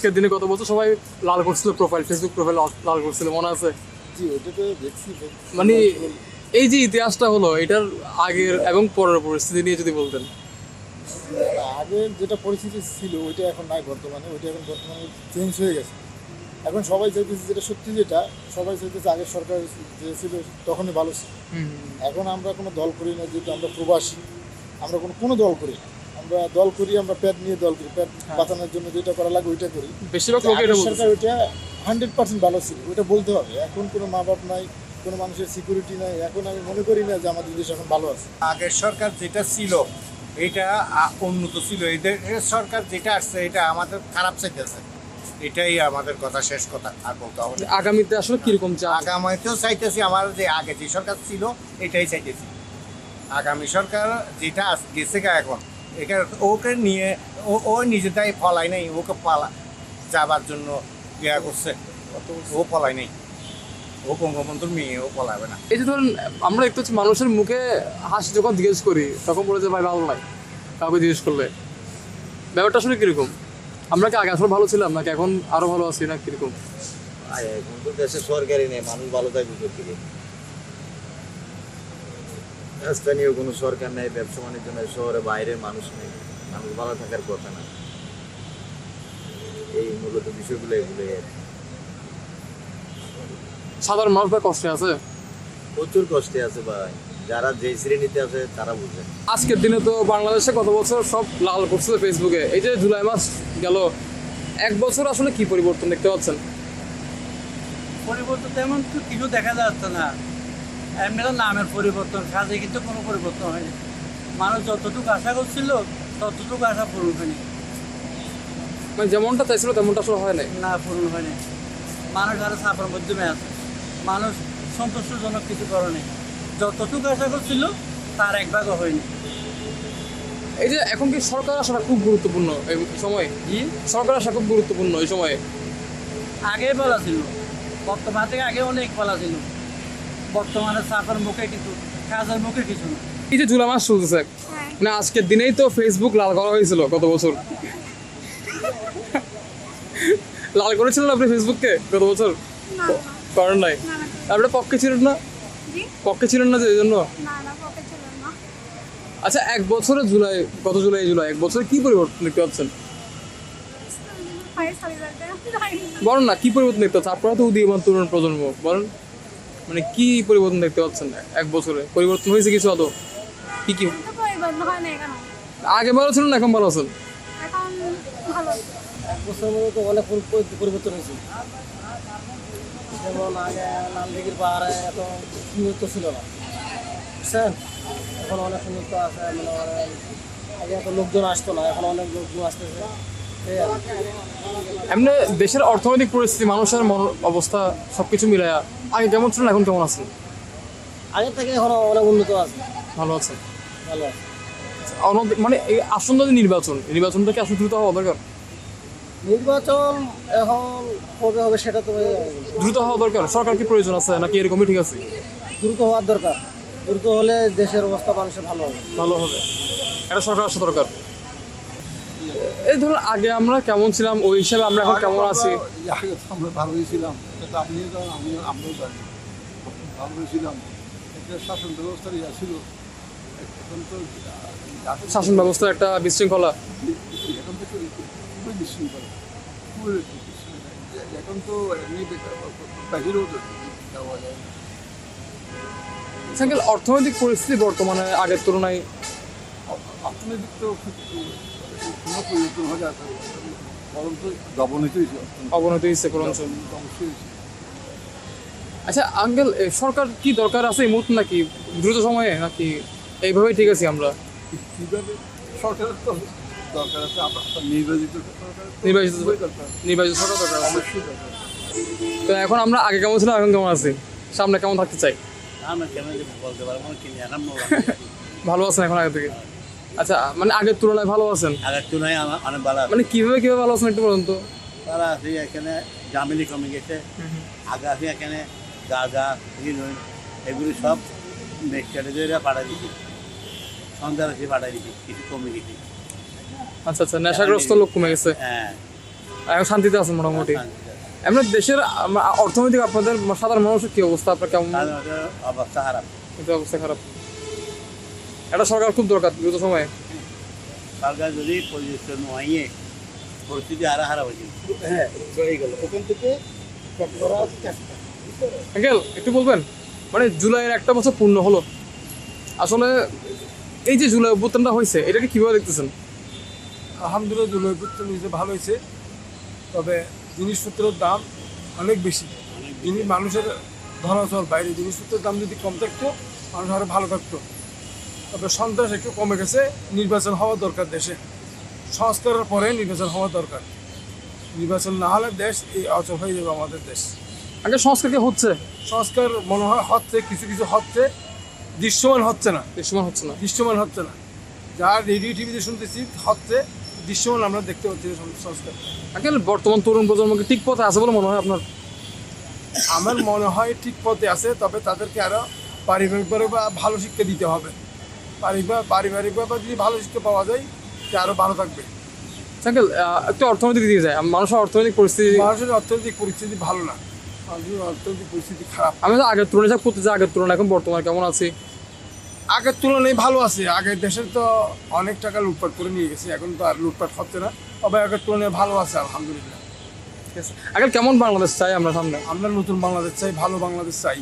আজকের দিনে গত বছর? সবাই লাল করছিল প্রোফাইল ফেসবুক প্রোফাইল লাল করছিল মনে আছে? মানে এই যে ইতিহাসটা হলো এটার আগের এবং পরের পরিস্থিতি নিয়ে যদি বলতেন। আগের যেটা পরিস্থিতি ছিল ওইটা এখন নাই বর্তমানে ওইটা এখন বর্তমানে চেঞ্জ হয়ে গেছে। এখন সবাই চাইতেছে যেটা সত্যি যেটা সবাই চাইতেছে আগের সরকার যে ছিল তখনই ভালো ছিল। এখন আমরা কোনো দল করি না যেহেতু আমরা প্রবাসী আমরা কোনো কোনো দল করি না। দল করি আমরা প্যাড নিয়ে দল করি। প্যাড বাঁচানোর জন্য যেটা করা লাগে ওইটা করি। বেশিরভাগ সরকার ওইটা হান্ড্রেড পার্সেন্ট ভালো ছিল ওইটা বলতে হবে। এখন কোনো মা বাপ নাই কোনো মানুষের সিকিউরিটি নাই। এখন আমি মনে করি না যে আমাদের দেশ এখন ভালো আছে। আগের সরকার যেটা ছিল এটা উন্নত ছিল। এদের সরকার যেটা আসছে এটা আমাদের খারাপ চাইতেছে এটাই আমাদের কথা শেষ কথা। আর বলতে হবে। আগামীতে আসলে কীরকম চা আগামীতেও চাইতেছি আমার যে আগে যে সরকার ছিল এটাই চাইতেছি। আগামী সরকার যেটা গেছে গা এখন এটা ওকে নিয়ে ও ও নিজেটাই ফলাই নাই ওকে পালা যাবার জন্য ইয়া করছে। ও ফলাই নাই। ও বঙ্গবন্ধুর মেয়ে ও পলাবে না। এই যে ধরুন আমরা একটু হচ্ছে মানুষের মুখে হাসি যখন জিজ্ঞেস করি তখন বলে যে ভাই ভালো নাই। কাউকে জিজ্ঞেস করলে। ব্যাপারটা আসলে কীরকম? আমরা কি আগে আসলে ভালো ছিলাম নাকি এখন আরও ভালো আছি না কীরকম? এখন তো দেশে সরকারি নেই মানুষ ভালো থাকবে থেকে স্থানীয় কোনো সরকার নেই ব্যবসা বাণিজ্য নেই শহরে বাইরের মানুষ নেই মানুষ ভালো থাকার কথা না। এই মূলত বিষয়গুলো এগুলো সাধারণ মানুষ ভাই কষ্টে আছে? প্রচুর কষ্টে আছে ভাই। যারা যে শ্রেণীতে আছে তারা বুঝে। আজকের দিনে তো বাংলাদেশে গত বছর সব লাল করছে ফেসবুকে? এই যে জুলাই মাস গেল এক বছর আসলে কি পরিবর্তন দেখতে পাচ্ছেন? পরিবর্তন তেমন তো কিছু দেখা যাচ্ছে না। এমনি তো নামের পরিবর্তন কাজে কিন্তু কোনো পরিবর্তন হয়নি। মানুষ যতটুকু আশা করছিল ততটুকু আশা পূরণ হয়নি। মানে যেমনটা চাইছিল তেমনটা আসলে হয় নাই। না পূরণ হয়নি। মানুষ আরও চাপের মাধ্যমে আছে। মানুষ সন্তুষ্টজনক কিছু করে নেই। যতটুকু আশা করছিল তার এক ভাগও হয়নি। এই যে এখন কি সরকার আসাটা খুব গুরুত্বপূর্ণ এই সময়? সরকার আসা খুব গুরুত্বপূর্ণ এই সময়ে। আগে বলা ছিল। বর্তমান থেকে আগে অনেক বলা ছিল। বর্তমানে চাপের মুখে কিন্তু কাজের মুখে কিছু না। এই যে জুলাই মাস চলতেছে। মানে আজকের দিনেই তো ফেসবুক লাল করা হয়েছিল গত বছর। লাল করেছিলেন আপনি ফেসবুককে গত বছর? না করেন নাই? না না। আপনি পক্ষে ছিলেন না? জি? পক্ষে ছিলেন না যে এই জন্য? না না পকে ছিল না। আচ্ছা এক বছরে জুলাই গত জুলাই জুলাই এক বছরে কি পরিবর্তন দেখতে পাচ্ছেন? বলেন না কি পরিবর্তন দেখতে পাচ্ছেন? আপনারা তো উদীয়মান তরুণ প্রজন্ম বলেন। মানে কি পরিবর্তন দেখতে পাচ্ছেন? এক বছরে। পরিবর্তন হয়েছে কিছু আদৌ? কি কি? আগে ভালো ছিল না এখন ভালো আছেন? এখন এক বছরের মধ্যে তো অনেক পরিবর্তন হয়েছে। যেমন আগে লাল দিঘির পাহাড়ে এত সুন্দর ছিল না। বুঝছেন? এখন অনেক সুন্দর আছে মানে আগে এত লোকজন আসতো না এখন অনেক লোকজন আসতেছে। এমনি দেশের অর্থনৈতিক পরিস্থিতি মানুষের মন অবস্থা সবকিছু মিলায়া আগে কেমন ছিলেন এখন কেমন আছেন? আগের থেকে এখন অনেক উন্নত আছে। ভালো আছেন? ভালো আছে। মানে এই আসন্ন যে নির্বাচন নির্বাচনটা কি আসলে দ্রুত হওয়া দরকার? নির্বাচন এখন কবে হবে সেটা তো দ্রুত হওয়া দরকার? সরকার কি প্রয়োজন আছে নাকি এরকমই ঠিক আছে? দ্রুত হওয়ার দরকার। দ্রুত হলে দেশের অবস্থা মানুষের ভালো হবে। ভালো হবে। এটা সরকার আসা দরকার। এই ধরুন আগে আমরা কেমন ছিলাম? ওই হিসাবে আমরা এখন কেমন আছি? আমরা ভালোই ছিলাম। এটা আপনিও জানেন আমিও আমরাও জানি। ভালোই ছিলাম। একটা শাসন ব্যবস্থার ইয়া ছিল। এখন তো শাসন ব্যবস্থার একটা বিশৃঙ্খলা। এখন তো খুবই বিশৃঙ্খলা। এখন তো এমনি বাহিরেও যাওয়া যায় অর্থনৈতিক পরিস্থিতি বর্তমানে আগের তুলনায়? অর্থনৈতিক তো কোনো পরিবর্তন হয়ে যাচ্ছে বরং তো হয়েছে অবনতি হচ্ছে ক্রমশ অবশ্যই হয়েছে। আচ্ছা আঙ্কেল সরকার কি দরকার আছে এই মুহূর্তে নাকি? দ্রুত সময়ে নাকি? এইভাবেই ঠিক আছি আমরা। কীভাবে? সরকারের তো দরকার আছে নির্বাচিত নির্বাচিত নির্বাচিত সরকার দরকার অবশ্যই দরকার তো এখন আমরা আগে কেমন ছিলাম এখন কেমন আছি? সামনে কেমন থাকতে চাই? আমরা কেন বলতে পারব না এখন ভালো আছেন এখন আগে থেকে? আচ্ছা মানে আগের তুলনায় ভালো আছেন? আগের তুলনায় অনেক ভালো মানে কীভাবে কীভাবে ভালো আছেন একটু বলুন তো। তারা আছে এখানে জামিনি কমে গেছে। আগে আছে এখানে গাঁজা হিরোইন এগুলি সব মেক্সচারে পাঠাই দিচ্ছি সন্ধ্যা রাশি পাঠাই দিচ্ছি কিছু কমে গেছে। আচ্ছা আচ্ছা নেশাগ্রস্ত লোক কমে গেছে। হ্যাঁ। এখন শান্তিতে আছেন মোটামুটি? এমনি দেশের অর্থনৈতিক আপনাদের সাধারণ মানুষের কি অবস্থা? আপনার কেমন? অবস্থা খারাপ। অবস্থা খারাপ। এটা সরকার খুব দরকার বিগত সময়ে। সরকার যদি পরিবেশন হয়ে পরিস্থিতি আরও খারাপ হয়েছে হ্যাঁ হয়ে গেল। ওখান থেকে আঙ্কেল একটু বলবেন? মানে জুলাইয়ের একটা বছর পূর্ণ হলো। আসলে এই যে জুলাই অভ্যুত্থানটা হয়েছে এটাকে কীভাবে দেখতেছেন? আলহামদুলিল্লাহ জলবায়ু নিজে ভালো হয়েছে। তবে জিনিসপত্রের দাম অনেক বেশি। জিনিস মানুষের ধরাচল বাইরে। জিনিসপত্রের দাম যদি কম থাকতো মানুষ আরও ভালো থাকতো। তবে সন্ত্রাস একটু কমে গেছে নির্বাচন হওয়া দরকার দেশে। সংস্কারের পরে নির্বাচন হওয়া দরকার। নির্বাচন না হলে দেশ এই অচল হয়ে যাবে আমাদের দেশ। আগে সংস্কার কি হচ্ছে? সংস্কার মনে হয় হচ্ছে কিছু কিছু হচ্ছে দৃশ্যমান হচ্ছে না। দৃশ্যমান হচ্ছে না। দৃশ্যমান হচ্ছে না। যা রেডিও টিভিতে শুনতেছি হচ্ছে দৃশ্যমান আমরা দেখতে পাচ্ছি সংস্কার। আঙ্কেল বর্তমান তরুণ প্রজন্মকে ঠিক পথে আছে বলে মনে হয় আপনার? আমার মনে হয় ঠিক পথে আছে তবে তাদেরকে আরও পারিবারিকভাবে বা ভালো শিক্ষা দিতে হবে। পারিবার পারিবারিকভাবে যদি ভালো শিক্ষা পাওয়া যায় সে আরও ভালো থাকবে। একটু অর্থনৈতিক দিকে যায়। মানুষের অর্থনৈতিক পরিস্থিতি মানুষের অর্থনৈতিক পরিস্থিতি ভালো না। মানুষের অর্থনৈতিক পরিস্থিতি খারাপ। আমি তো আগের তুলনায় যা করতে চাই আগের তুলনায় এখন বর্তমানে কেমন আছি? আগের তুলনায় ভালো আছে। আগের দেশের তো অনেক টাকা লুটপাট করে নিয়ে গেছে। এখন তো আর লুটপাট হচ্ছে না। তবে আগের তুলনায় ভালো আছে আলহামদুলিল্লাহ। ঠিক আছে। আগে কেমন বাংলাদেশ চাই আমরা সামনে? আমরা নতুন বাংলাদেশ চাই ভালো বাংলাদেশ চাই।